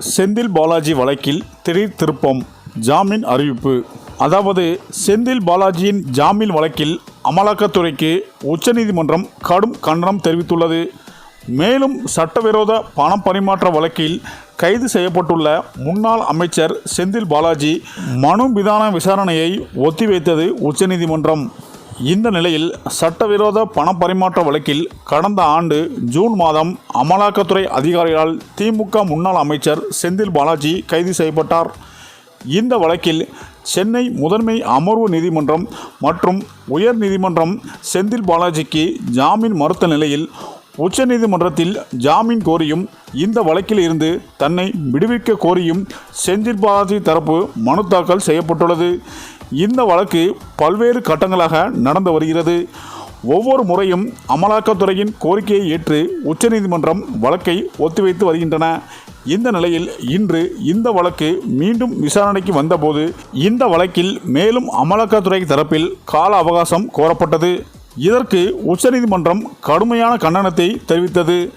செந்தில் பாலாஜி வழக்கில் திடீர் திருப்பம். ஜாமீன் அறிவிப்பு. அதாவது செந்தில் பாலாஜியின் ஜாமீன் வழக்கில் அமலாக்கத்துறைக்கு உச்சநீதிமன்றம் கடும் கண்டனம் தெரிவித்துள்ளது. மேலும் சட்டவிரோத பணம் பரிமாற்ற வழக்கில் கைது செய்யப்பட்டுள்ள முன்னாள் அமைச்சர் செந்தில் பாலாஜி மனு விதான விசாரணையை ஒத்திவைத்தது உச்சநீதிமன்றம். இந்த நிலையில் சட்டவிரோத பண பரிமாற்ற வழக்கில் கடந்த ஆண்டு ஜூன் மாதம் அமலாக்கத்துறை அதிகாரிகளால் திமுக முன்னாள் அமைச்சர் செந்தில் பாலாஜி கைது செய்யப்பட்டார். இந்த வழக்கில் சென்னை முதன்மை அமர்வு நீதிமன்றம் மற்றும் உயர் நீதிமன்றம் செந்தில் பாலாஜிக்கு ஜாமீன் மறுத்த நிலையில் உச்சநீதிமன்றத்தில் ஜாமீன் கோரியும் இந்த வழக்கில் இருந்து தன்னை விடுவிக்க கோரியும் செந்தில் பாலாஜி தரப்பு மனு தாக்கல் செய்யப்பட்டுள்ளது. இந்த வழக்கு பல்வேறு கட்டங்களாக நடந்து வருகிறது. ஒவ்வொரு முறையும் அமலாக்கத்துறையின் கோரிக்கையை ஏற்று உச்சநீதிமன்றம் வழக்கை ஒத்திவைத்து வருகின்றன. இந்த நிலையில் இன்று இந்த வழக்கு மீண்டும் விசாரணைக்கு வந்தபோது இந்த வழக்கில் மேலும் அமலாக்கத்துறை தரப்பில் கால அவகாசம் கோரப்பட்டது. இதற்கு உச்சநீதிமன்றம் கடுமையான கண்டனத்தை தெரிவித்தது.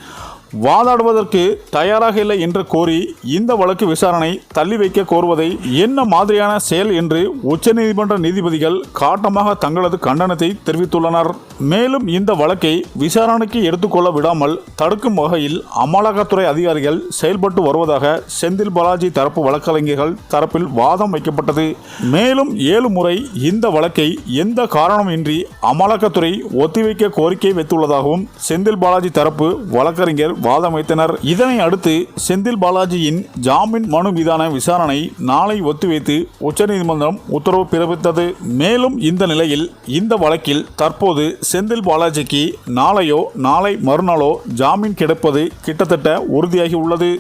வாதாடுவதற்கு தயாராக இல்லை என்று கோரி இந்த வழக்கு விசாரணை தள்ளி வைக்க கோருவதை என்ன மாதிரியான செயல் என்று உச்சநீதிமன்ற நீதிபதிகள் காட்டமாக தங்களது கண்டனத்தை தெரிவித்துள்ளனர். மேலும் இந்த வழக்கை விசாரணைக்கு எடுத்துக்கொள்ள விடாமல் தடுக்கும் வகையில் அமலாக்கத்துறை அதிகாரிகள் செயல்பட்டு வருவதாக செந்தில் பாலாஜி தரப்பு வழக்கறிஞர்கள் தரப்பில் வாதம் வைக்கப்பட்டது. மேலும் ஏழு முறை இந்த வழக்கை எந்த காரணமின்றி அமலாக்கத்துறை ஒத்திவைக்க கோரிக்கை வைத்துள்ளதாகவும் செந்தில் பாலாஜி தரப்பு வழக்கறிஞர் வாதம் வைத்தனர் இதனை அடுத்து செந்தில் பாலாஜியின் ஜாமீன் மனு மீதான விசாரணை நாளை ஒத்திவைத்து உச்சநீதிமன்றம் உத்தரவு பிறப்பித்தது. மேலும் இந்த நிலையில் இந்த வழக்கில் தற்போது செந்தில் பாலாஜிக்கு நாளையோ நாளை மறுநாளோ ஜாமீன் கிடைப்பது கிட்டத்தட்ட உறுதியாகி உள்ளது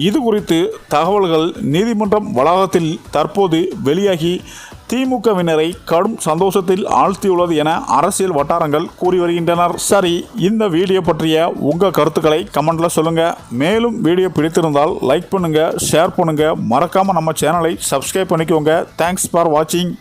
இது குறித்து தகவல்கள் நீதிமன்றம் வளாகத்தில் தற்போது வெளியாகி திமுகவினரை கடும் சந்தோஷத்தில் ஆழ்த்தியுள்ளது என அரசியல் வட்டாரங்கள் கூறி வருகின்றனர். சரி இந்த வீடியோ பற்றிய உங்கள் கருத்துக்களை கமெண்ட்ல சொல்லுங்க. மேலும் வீடியோ பிடித்திருந்தால் லைக் பண்ணுங்க ஷேர் பண்ணுங்க. மறக்காம நம்ம சேனலை சப்ஸ்கிரைப் பண்ணிக்கோங்க. தேங்க்ஸ் ஃபார் வாட்சிங்